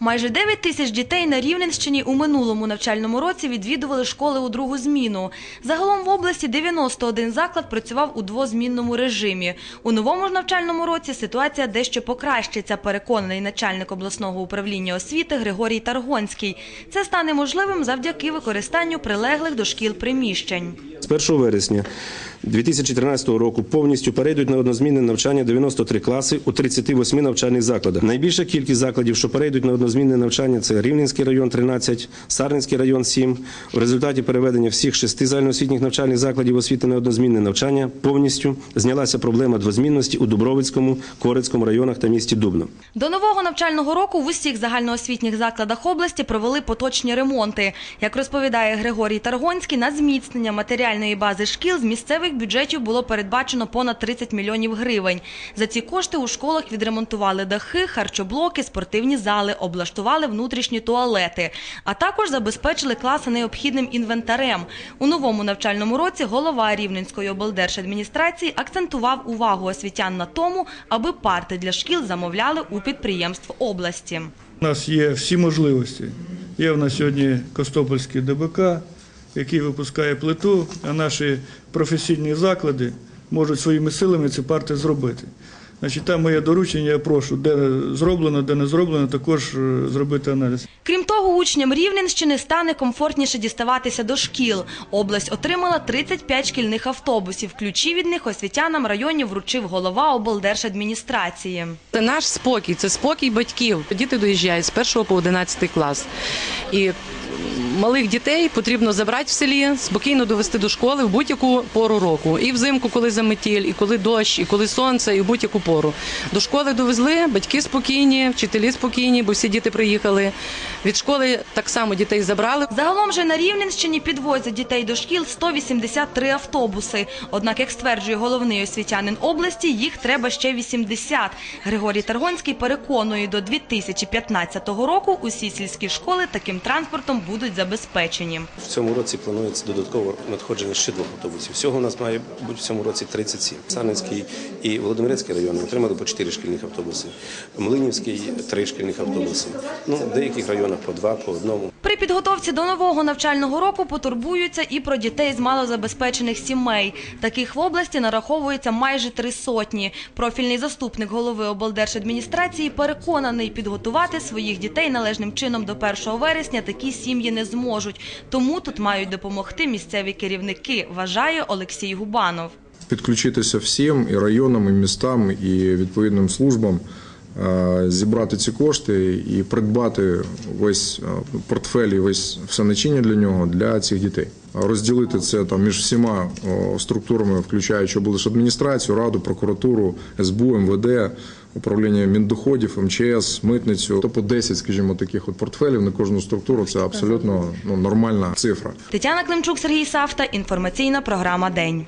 Майже 9 тисяч дітей на Рівненщині у минулому навчальному році відвідували школи у другу зміну. Загалом в області 91 заклад працював у двозмінному режимі. У новому ж навчальному році ситуація дещо покращиться, переконаний начальник обласного управління освіти Григорій Таргонський. Це стане можливим завдяки використанню прилеглих до шкіл приміщень. З 1 вересня 2013 року повністю перейдуть на однозмінне навчання 93 класи у 38 навчальних закладах. Найбільша кількість закладів, що перейдуть на однозмінне навчання, це Рівненський район 13, Сарненський район 7. В результаті переведення всіх шести загальноосвітніх навчальних закладів освіти на однозмінне навчання повністю знялася проблема двозмінності у Дубровицькому, Корицькому районах та місті Дубно. До нового навчального року в усіх загальноосвітніх закладах області провели поточні ремонти. Як розповідає Григорій Таргонський, на зміцнення матеріальної бази шкіл з місцевих бюджетів було передбачено понад 30 мільйонів гривень. За ці кошти у школах відремонтували дахи, харчоблоки, спортивні зали, облаштували внутрішні туалети, а також забезпечили класи необхідним інвентарем. У новому навчальному році голова Рівненської облдержадміністрації акцентував увагу освітян на тому, аби парти для шкіл замовляли у підприємств області. У нас є всі можливості. Є в нас сьогодні Костопольський ДБК, який випускає плиту, а наші професійні заклади можуть своїми силами ці парти зробити. Значить, там моє доручення, я прошу, де зроблено, де не зроблено, також е, зробити аналіз. Крім того, учням Рівненщини стане комфортніше діставатися до шкіл. Область отримала 35 шкільних автобусів. Ключі від них освітянам районів вручив голова облдержадміністрації. Це наш спокій, це спокій батьків. Діти доїжджають з 1 по 11 клас. І малих дітей потрібно забрати в селі, спокійно довести до школи в будь-яку пору року. І взимку, коли заметіль, і коли дощ, і коли сонце, і в будь-яку пору. До школи довезли, батьки спокійні, вчителі спокійні, бо всі діти приїхали. Від школи так само дітей забрали. Загалом же на Рівненщині підвозять дітей до шкіл 183 автобуси. Однак, як стверджує головний освітянин області, їх треба ще 80. Григорій Таргонський переконує, до 2015 року усі сільські школи таким транспортом будуть забезпечені. В цьому році планується додатково надходження ще двох автобусів. Всього у нас має бути в цьому році 37. Сарненський і Володимирецький райони отримали по 4 шкільних автобуси. Млинівський – 3 шкільних автобуси. Ну, в деяких районах по два, по одному. При підготовці до нового навчального року потурбуються і про дітей з малозабезпечених сімей. Таких в області нараховується майже три сотні. Профільний заступник голови облдержадміністрації переконаний, підготувати своїх дітей належним чином до 1 вересня такі сім'ї не зможуть. Тому тут мають допомогти місцеві керівники, вважає Олексій Губанов. підключитися всім і районам, і містам, і відповідним службам, зібрати ці кошти і придбати весь е, портфель і весь все начиння для нього для цих дітей. Розділити це там між всіма структурами, включаючи облдержадміністрацію, раду, прокуратуру, СБУ, МВД, управління Міндоходів, МЧС, митницю. Тобто 10, скажімо, таких от портфелів на кожну структуру це абсолютно ну, нормальна цифра. Тетяна Климчук, Сергій Савта. Інформаційна програма День.